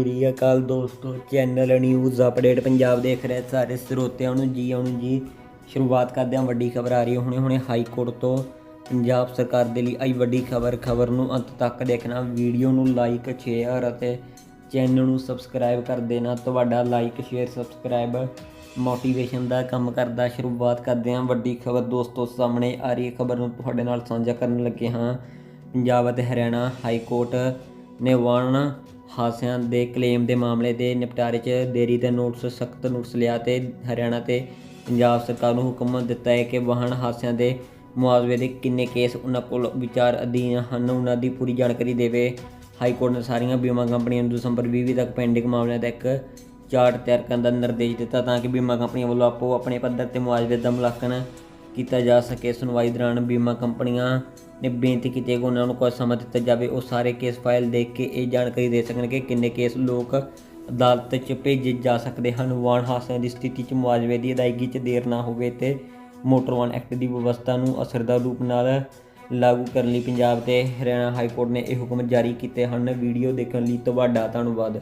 ਸ੍ਰੀ ਅਕਾਲ ਦੋਸਤੋ channel news update Punjab ਦੇਖ ਰਹੇ ਸਾਰੇ ਸਰੋਤਿਆਂ ਨੂੰ ਜੀ ਆਉਣ ਜੀ। ਸ਼ੁਰੂਆਤ ਕਰਦੇ ਹਾਂ ਵੱਡੀ ਖਬਰ ਆ ਰਹੀ ਹੈ। ਹੁਣੇ ਹੁਣੇ ਹਾਈ ਕੋਰਟ ਤੋਂ ਪੰਜਾਬ ਸਰਕਾਰ ਦੇ ਲਈ ਆਈ ਵੱਡੀ ਖਬਰ। ਖਬਰ ਨੂੰ ਅੰਤ ਤੱਕ ਦੇਖਣਾ, ਵੀਡੀਓ ਨੂੰ ਲਾਈਕ ਸ਼ੇਅਰ ਅਤੇ ਚੈਨਲ ਨੂੰ ਸਬਸਕ੍ਰਾਈਬ ਕਰ ਦੇਣਾ। ਤੁਹਾਡਾ ਲਾਈਕ ਸ਼ੇਅਰ ਸਬਸਕ੍ਰਾਈਬ ਮੋਟੀਵੇਸ਼ਨ ਦਾ ਕੰਮ ਕਰਦਾ। ਸ਼ੁਰੂਆਤ ਕਰਦੇ ਹਾਂ ਵੱਡੀ ਖਬਰ ਦੋਸਤੋ, ਸਾਹਮਣੇ ਆ ਰਹੀ ਖਬਰ ਨੂੰ ਤੁਹਾਡੇ ਨਾਲ ਸਾਂਝਾ ਕਰਨ ਲੱਗੇ ਹਾਂ। ਪੰਜਾਬ ਅਤੇ ਹਰਿਆਣਾ ਹਾਈ ਕੋਰਟ ਨੇ ਵਾਹਨ ਹਾਦਸਿਆਂ ਦੇ ਕਲੇਮ ਦੇ ਮਾਮਲੇ ਦੇ ਨਿਪਟਾਰੇ 'ਚ ਦੇਰੀ ਦਾ ਨੋਟਿਸ ਸਖਤ ਨੋਟਿਸ ਲਿਆ ਤੇ ਹਰਿਆਣਾ ਤੇ ਪੰਜਾਬ ਸਰਕਾਰ ਨੂੰ ਹੁਕਮ ਦਿੱਤਾ ਹੈ ਕਿ ਵਾਹਨ ਹਾਦਸਿਆਂ ਦੇ ਮੁਆਵਜ਼ੇ ਦੇ ਕਿੰਨੇ ਕੇਸ ਉਹਨਾਂ ਕੋਲ ਵਿਚਾਰ ਅਧੀਨ ਹਨ, ਉਹਨਾਂ ਦੀ ਪੂਰੀ ਜਾਣਕਾਰੀ ਦੇਵੇ। ਹਾਈ ਕੋਰਟ ਨੇ ਸਾਰੀਆਂ ਬੀਮਾ ਕੰਪਨੀਆਂ ਨੂੰ ਦਸੰਬਰ 2020 ਤੱਕ ਪੈਂਡਿੰਗ ਮਾਮਲਿਆਂ ਦਾ ਇੱਕ ਚਾਰਟ ਤਿਆਰ ਕਰਨ ਦਾ ਨਿਰਦੇਸ਼ ਦਿੱਤਾ ਤਾਂ ਕਿ ਬੀਮਾ ਕੰਪਨੀਆਂ ਵੱਲੋਂ ਆਪੋ ਆਪਣੇ ਪੱਧਰ ਤੇ ਮੁਆਵਜ਼ੇ ਦਾ ਮੁਲਾਂਕਣ ਕੀਤਾ ਜਾ ਸਕੇ। ਸੁਣਵਾਈ ਦੌਰਾਨ ਬੀਮਾ ਕੰਪਨੀਆਂ ਨੇ ਬੇਨਤੀ ਕੀਤੀ ਹੈ ਕਿ ਉਹਨਾਂ ਨੂੰ ਕੁਝ ਸਮਾਂ ਦਿੱਤਾ ਜਾਵੇ। ਉਹ ਸਾਰੇ ਕੇਸ ਫਾਈਲ ਦੇਖ ਕੇ ਇਹ ਜਾਣਕਾਰੀ ਦੇ ਸਕਣ ਕਿ ਕਿੰਨੇ ਕੇਸ ਲੋਕ ਅਦਾਲਤ 'ਚ ਭੇਜੇ ਜਾ ਸਕਦੇ ਹਨ। ਵਾਹਨ ਹਾਦਸਿਆਂ ਦੀ ਸਥਿਤੀ 'ਚ ਮੁਆਵਜ਼ੇ ਦੀ ਅਦਾਇਗੀ 'ਚ ਦੇਰ ਨਾ ਹੋਵੇ ਤੇ ਮੋਟਰ ਵਾਹਨ ਐਕਟ ਦੀ ਵਿਵਸਥਾ ਨੂੰ ਅਸਰਦਾਰ ਰੂਪ ਨਾਲ ਲਾਗੂ ਕਰਨ ਲਈ ਪੰਜਾਬ ਤੇ ਹਰਿਆਣਾ ਹਾਈ ਕੋਰਟ ਨੇ ਇਹ ਹੁਕਮ ਜਾਰੀ ਕੀਤੇ ਹਨ। ਵੀਡੀਓ ਦੇਖਣ ਲਈ ਤੁਹਾਡਾ ਧੰਨਵਾਦ।